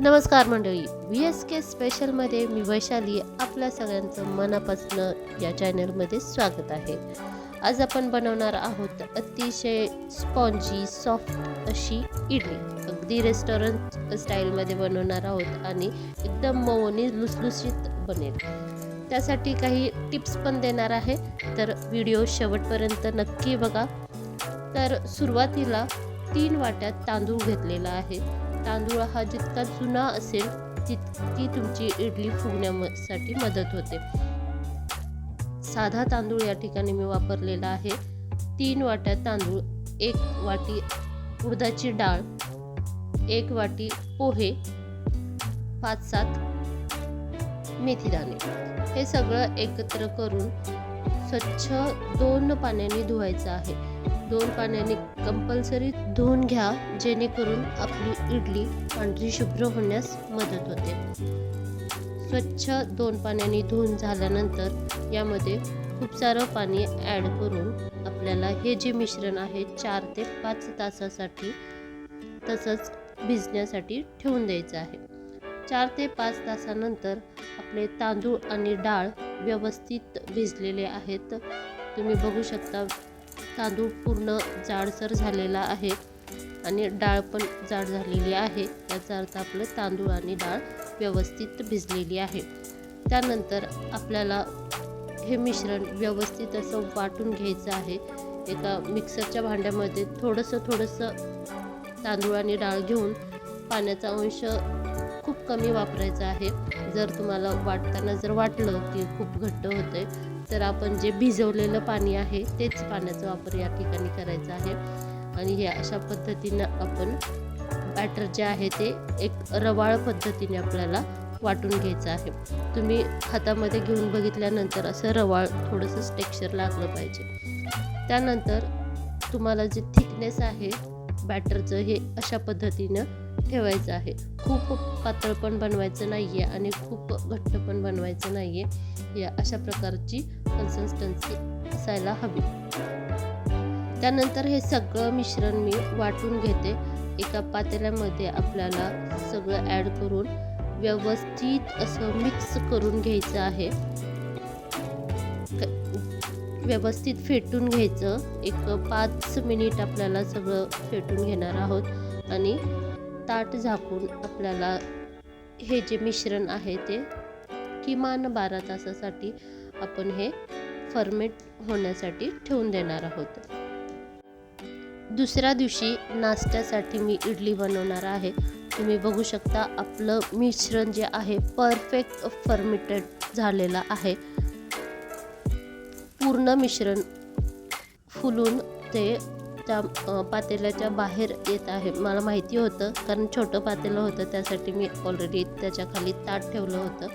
नमस्कार मंडळी. V S K स्पेशलमध्ये मी वैशाली आपल्या सगळ्यांचं मनापासनं या चॅनलमध्ये स्वागत आहे. आज आपण बनवणार आहोत अतिशय स्पॉन्जी सॉफ्ट अशी इडली. अगदी रेस्टॉरंट स्टाईलमध्ये बनवणार आहोत आणि एकदम मऊ लुसलुसीत बनेल. त्यासाठी काही टिप्स पण देणार आहे. तर व्हिडिओ शेवटपर्यंत नक्की बघा. तर सुरुवातीला तीन वाट्यात तांदूळ घेतलेला आहे. तांदूळ हा जितका जुना असेल तितकी तुमची इडली फुगण्यासाठी मदत होते. साधा तांदूळ या ठिकाणी मी वापरलेला आहे. तीन वाट्या तांदूळ एक वाटी उडदाची डाळ एक वाटी पोहे पाच सात मेथीदाणे हे सगळं एकत्र करून स्वच्छ दोन पाण्याने धुवायचं आहे. दोन पाण्याने कंपल्सरी धुवून घ्या जेणेकरून आपली इडली पांढरी शुभ्र होण्यास मदत होते. स्वच्छ दोन पाण्याने धुवून झाल्यानंतर यामध्ये खूप सारं पाणी ॲड करून आपल्याला हे जे मिश्रण आहे चार ते पाच तासासाठी तसंच भिजण्यासाठी ठेवून द्यायचं आहे. चार ते पाच तासानंतर आपले तांदूळ आणि डाळ व्यवस्थित भिजलेले आहेत. तुम्ही बघू शकता तांदूळ पूर्ण जाडसर झालेला आहे आणि डाळ पण जाड झालेली आहे. याचा अर्थ आपलं तांदूळ आणि डाळ व्यवस्थित भिजलेली आहे. त्यानंतर आपल्याला हे मिश्रण व्यवस्थित असं वाटून घ्यायचं आहे. एका मिक्सरच्या भांड्यामध्ये थोडंसं थोडंसं तांदूळ आणि डाळ घेऊन पाण्याचा अंश खूप कमी वापरायचा आहे. जर तुम्हाला वाटताना जर वाटलं की खूप घट्ट होते तर आपण जे भिजवलेलं पाणी आहे तेच पाण्याचा वापर या ठिकाणी करायचा आहे. आणि हे अशा पद्धतीनं आपण बॅटर जे आहे ते एक रवाळ पद्धतीने आपल्याला वाटून घ्यायचं आहे. तुम्ही हातामध्ये घेऊन बघितल्यानंतर असं रवाळ थोडंसं टेक्स्चर लागलं पाहिजे. त्यानंतर तुम्हाला जे थिकनेस आहे बॅटरचं हे अशा पद्धतीनं ठेवायचं आहे. खूप पातळ पण बनवायचं नाही आहे आणि खूप घट्ट पण बनवायचं नाही आहे या अशा प्रकारची कन्सिस्टन्सी असायला हवी. त्यानंतर हे सगळं मिश्रण मी वाटून घेते. एका पातेल्यामध्ये आपल्याला सगळं ॲड करून व्यवस्थित असं मिक्स करून घ्यायचं आहे. व्यवस्थित फेटून घ्यायचं. एक पाच मिनिट आपल्याला सगळं फेटून घेणार आहोत. आणि ताट झाकून आपल्याला हे जे मिश्रण आहे ते किमान बारा तासासाठी आपण हे फर्मेट होण्यासाठी ठेवून देणार आहोत. दुसऱ्या दिवशी नाश्त्यासाठी मी इडली बनवणार आहे. तुम्ही बघू शकता आपलं मिश्रण जे आहे परफेक्ट फर्मिटेड झालेलं आहे. पूर्ण मिश्रण फुलून ते त्या पातेल्याच्या बाहेर येत आहे. मला माहिती होतं कारण छोटं पातेलं होतं त्यासाठी मी ऑलरेडी त्याच्याखाली ताट ठेवलं होतं.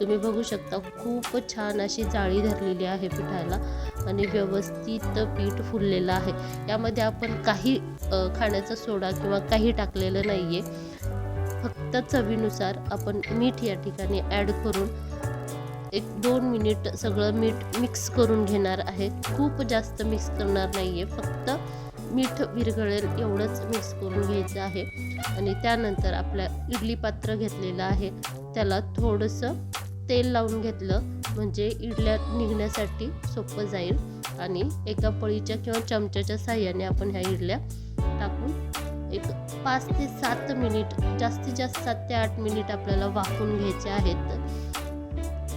तुम्ही बघू शकता खूप छान अशी जाळी धरलेली आहे पिठाला आणि व्यवस्थित पीठ फुललेलं आहे. यामध्ये आपण काही खाण्याचा सोडा किंवा काही टाकलेलं नाही आहे फक्त चवीनुसार आपण मीठ या ठिकाणी ॲड करून एक दोन मिनिट सगळं मीठ मिक्स करून घेणार आहे. खूप जास्त मिक्स करणार नाही आहे फक्त मीठ विरघळेल एवढंच मिक्स करून घ्यायचं आहे. आणि त्यानंतर आपल्या इडली पात्र घेतलेलं आहे. त्याला थोडंसं तेल लावून घेतलं. म्हणजे इडल्या निघण्यासाठी सोपं जाईल. आणि एका पळीच्या किंवा चमच्याच्या साह्याने आपण ह्या इडल्या टाकून एक पाच ते सात मिनिट जास्तीत जास्त सात ते आठ मिनिट आपल्याला वाफून घ्यायचे आहेत.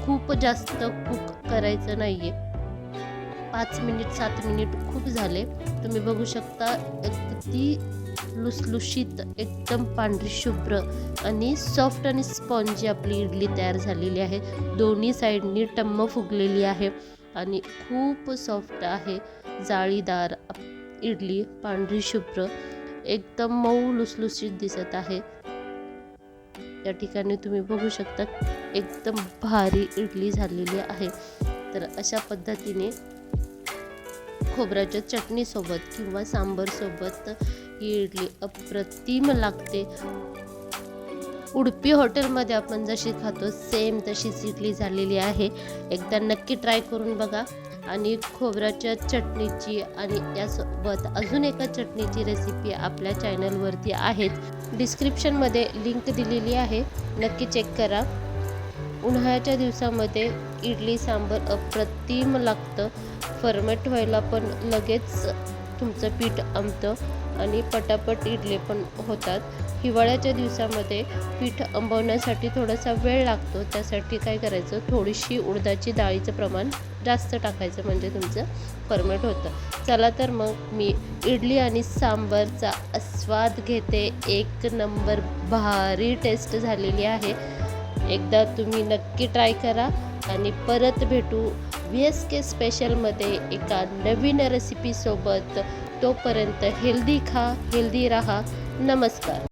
खूप जास्त कुक करायचं नाही आहे पाच मिनिट सात मिनिट खूप झाले. तुम्ही बघू शकता किती लुसलुशीत एकदम पांढरी शुभ्र आणि सॉफ्ट आणि स्पॉन्जी आपली इडली तयार झालेली आहे. दोन्ही साईडनी टम्म फुगलेली आहे आणि खूप सॉफ्ट आहे. जाळीदार इडली पांढरी शुभ्र एकदम मऊ लुसलुशीत दिसत आहे. या ठिकाणी तुम्ही बघू शकता एकदम भारी इडली झालेली आहे. तर अशा पद्धतीने खोबऱ्याच्या चटणीसोबत किंवा सांबरसोबत ही इडली अप्रतिम लागते. उडपी हॉटेलमध्ये आपण जशी खातो सेम तशीच इडली झालेली आहे. एकदा नक्की ट्राय करून बघा. आणि खोबऱ्याच्या चटणीची आणि यासोबत अजून एका चटणीची रेसिपी आपल्या चॅनलवरती आहेत. डिस्क्रिप्शनमध्ये लिंक दिलेली आहे. नक्की चेक करा. उन्हाळ्याच्या दिवसामध्ये इडली सांबर अप्रतिम लागतं. फर्मेट व्हायला पण लगेच तुमचं पीठ आंबतं आणि पटापट इडली पण होतात. हिवाळ्याच्या दिवसामध्ये पीठ आंबवण्यासाठी थोडासा वेळ लागतो. त्यासाठी काय करायचं? थोडीशी उडदाची डाळीचं प्रमाण जास्त टाकायचं म्हणजे तुमचं फर्मेट होतं. चला तर मग मी इडली आणि सांबारचा आस्वाद घेते. एक नंबर भारी टेस्ट झालेली आहे. एकदा तुम्ही नक्की ट्राय करा आणि परत भेटू व्ही एस के स्पेशलमध्ये एका नवीन रेसिपीसोबत तोपर्यंत हेल्दी खा हेल्दी राहा. नमस्कार.